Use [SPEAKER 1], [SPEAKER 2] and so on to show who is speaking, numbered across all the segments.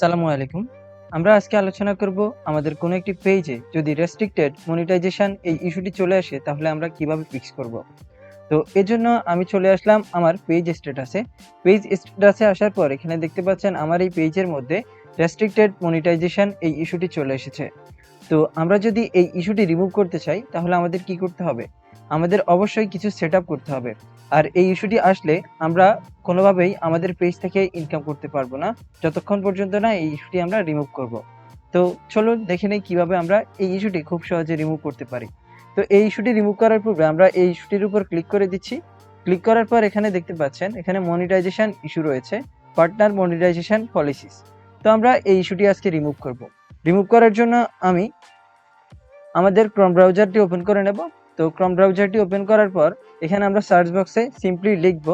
[SPEAKER 1] সালামু আলাইকুম। আমরা আজকে আলোচনা করব আমাদের কোনো একটি পেজে যদি রেস্ট্রিক্টেড মনিটাইজেশন এই ইস্যুটি চলে আসে, তাহলে আমরা কীভাবে ফিক্স করব? তো এর জন্য আমি চলে আসলাম আমার পেজ স্ট্যাটাসে পেজ স্ট্যাটাসে আসার পর এখানে দেখতে পাচ্ছেন আমার এই পেজের মধ্যে রেস্ট্রিক্টেড মনিটাইজেশন এই ইস্যুটি চলে এসেছে। তো আমরা যদি এই ইস্যুটি রিমুভ করতে চাই, তাহলে আমাদের কি করতে হবে? আমাদের অবশ্যই কিছু সেট করতে হবে। আর এই ইস্যুটি আসলে আমরা কোনোভাবেই আমাদের পেজ থেকে ইনকাম করতে পারব না। যতক্ষণ পর্যন্ত না এই ইস্যুটি আমরা রিমুভ করব। তো চলুন দেখে নেই কীভাবে আমরা এই ইস্যুটি খুব সহজে রিমুভ করতে পারি। তো এই ইস্যুটি রিমুভ করার পূর্বে আমরা এই ইস্যুটির উপর ক্লিক করে দিচ্ছি। ক্লিক করার পর এখানে দেখতে পাচ্ছেন, এখানে মনিটাইজেশন ইস্যু রয়েছে পার্টনার মনিটাইজেশন পলিসিস তো আমরা এই ইস্যুটি আজকে রিমুভ করব। রিমুভ করার জন্য আমি আমাদের ক্রম ব্রাউজারটি ওপেন করে নেব। তো ক্রম ব্রাউজারটি ওপেন করার পর, এখানে আমরা সার্চ বক্সে সিম্পলি লিখব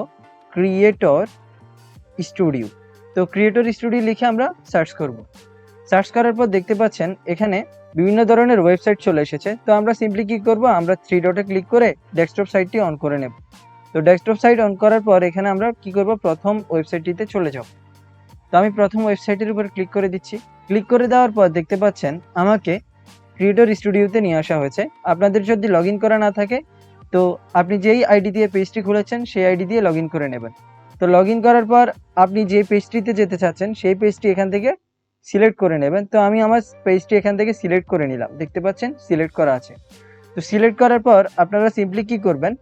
[SPEAKER 1] ক্রিয়েটর স্টুডিও তো ক্রিয়েটর স্টুডিও লিখে আমরা সার্চ করব। সার্চ করার পর দেখতে পাচ্ছেন, এখানে বিভিন্ন ধরনের ওয়েবসাইট চলে এসেছে। তো আমরা সিম্পলি কি করব? আমরা থ্রি ডটে ক্লিক করে ডেস্কটপ সাইটটি অন করে নেব। তো ডেস্কটপ সাইট অন করার পর এখানে আমরা কি করব? প্রথম ওয়েবসাইটটিতে চলে যাব। তো আমি প্রথম ওয়েবসাইটের উপর ক্লিক করে দিচ্ছি। ক্লিক করে দেওয়ার পর দেখতে পাচ্ছেন, আমাকে ক্রিয়েটর স্টুডিওতে নিয়ে আসা হয়েছে। আপনাদের যদি লগ করা না থাকে, তো আপনি যেই আইডি দিয়ে পেজটি খুলেছেন, সেই আইডি দিয়ে লগ করে নেবেন। তো লগ করার পর আপনি যে পেজটিতে যেতে চাচ্ছেন, সেই পেজটি এখান থেকে সিলেক্ট করে নেবেন। তো আমি আমার পেজটি এখান থেকে সিলেক্ট করে নিলাম। দেখতে পাচ্ছেন সিলেক্ট করা আছে। তো সিলেক্ট করার পর আপনারা সিম্পলি কি করবেন?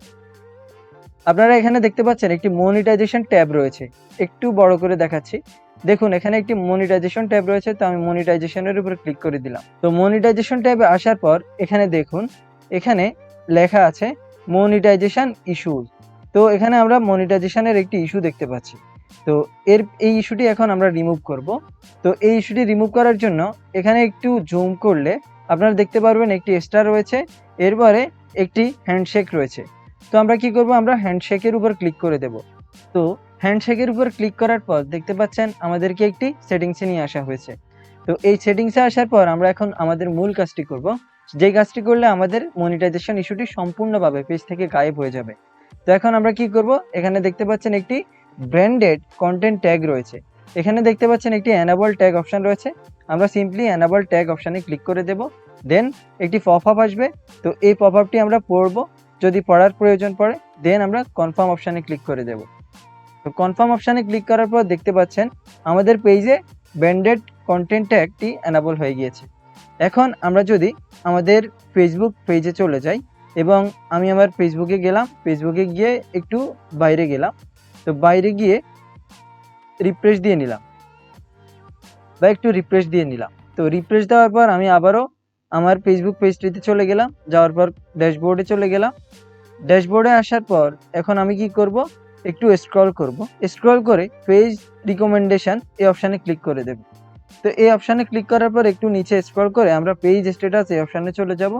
[SPEAKER 1] আপনারা এখানে দেখতে পাচ্ছেন একটি মনিটাইজেশন ট্যাব রয়েছে। একটু বড় করে দেখাচ্ছি। দেখুন, এখানে একটি মনিটাইজেশন ট্যাব রয়েছে, তো আমি মনিটাইজেশনের উপর ক্লিক করে দিলাম। তো মনিটাইজেশন ট্যাবে আসার পর, এখানে দেখুন, এখানে লেখা আছে মনিটাইজেশন ইস্যুজ তো এখানে আমরা মনিটাইজেশনের একটি ইস্যু দেখতে পাচ্ছি। তো এর, এই ইস্যুটি এখন আমরা রিমুভ করব। তো এই ইস্যুটি রিমুভ করার জন্য, এখানে একটু জুম করলে আপনারা দেখতে পারবেন একটি স্টার রয়েছে, এরপরে একটি হ্যান্ডশেক রয়েছে। তো আমরা কি করব? আমরা হ্যান্ডশেকের উপর ক্লিক করে দেব। তো হ্যান্ডশেকের উপর ক্লিক করার পর দেখতে পাচ্ছেন আমাদেরকে একটি সেটিংসে নিয়ে আসা হয়েছে। তো এই সেটিংসে আসার পর আমরা এখন আমাদের মূল কাজটি করব। যে কাজটি করলে আমাদের মনিটাইজেশন ইস্যুটি সম্পূর্ণভাবে পেজ থেকে গায়েব হয়ে যাবে। তো এখন আমরা কি করব? এখানে দেখতে পাচ্ছেন একটি ব্র্যান্ডেড কন্টেন্ট ট্যাগ রয়েছে। এখানে দেখতে পাচ্ছেন একটি অ্যানাবল ট্যাগ অপশন রয়েছে। আমরা সিম্পলি অ্যানাবল ট্যাগ অপশানে ক্লিক করে দেব। দেন একটি পপ আপ আসবে। তো এই পপ আপটি আমরা পড়ব। যদি পড়ার প্রয়োজন পড়ে দেন আমরা কনফার্ম অপশানে ক্লিক করে দেব। তো কনফার্ম অপশানে ক্লিক করার পর দেখতে পাচ্ছেন আমাদের পেজে ব্র্যান্ডেড কন্টেন্ট একটি অ্যানাবল হয়ে গিয়েছে। এখন আমরা যদি আমাদের ফেসবুক পেজে চলে যাই এবং আমি আমার ফেসবুকে গেলাম ফেসবুকে গিয়ে একটু বাইরে গেলাম, তো বাইরে গিয়ে রিফ্রেশ দিয়ে নিলাম বা একটু রিফ্রেশ দিয়ে নিলাম। তো রিফ্রেশ দেওয়ার পর আমি আবারও আমার ফেসবুক পেজটিতে চলে গেলাম, যাওয়ার পর ড্যাশবোর্ডে চলে গেলাম। ড্যাশবোর্ডে আসার পর এখন আমি কি করব? একটু স্ক্রল করব। স্ক্রল করে পেজ রিকমেন্ডেশন এই অপশানে ক্লিক করে দেব। তো এই অপশানে ক্লিক করার পর একটু নিচে স্ক্রল করে আমরা পেজ স্ট্যাটাস এই অপশানে চলে যাব।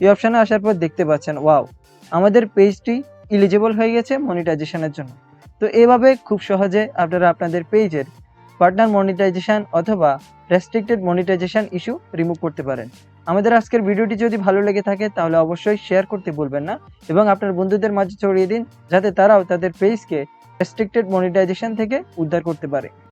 [SPEAKER 1] এই অপশানে আসার পর দেখতে পাচ্ছেন ওয়াও আমাদের পেজটি ইলিজিবল হয়ে গেছে মনিটাইজেশনের জন্য। তো এভাবে খুব সহজে আপনারা আপনাদের পেজের পার্টনার মনিটাইজেশন অথবা রেস্ট্রিক্টেড মনিটাইজেশন ইস্যু রিমুভ করতে পারেন। আমাদের আজকের ভিডিওটি যদি ভালো লেগে থাকে, তাহলে অবশ্যই শেয়ার করতে ভুলবেন না এবং আপনার বন্ধুদের মাঝে ছড়িয়ে দিন, যাতে তারাও তাদের পেজকে রেস্ট্রিক্টেড মনিটাইজেশন থেকে উদ্ধার করতে পারে।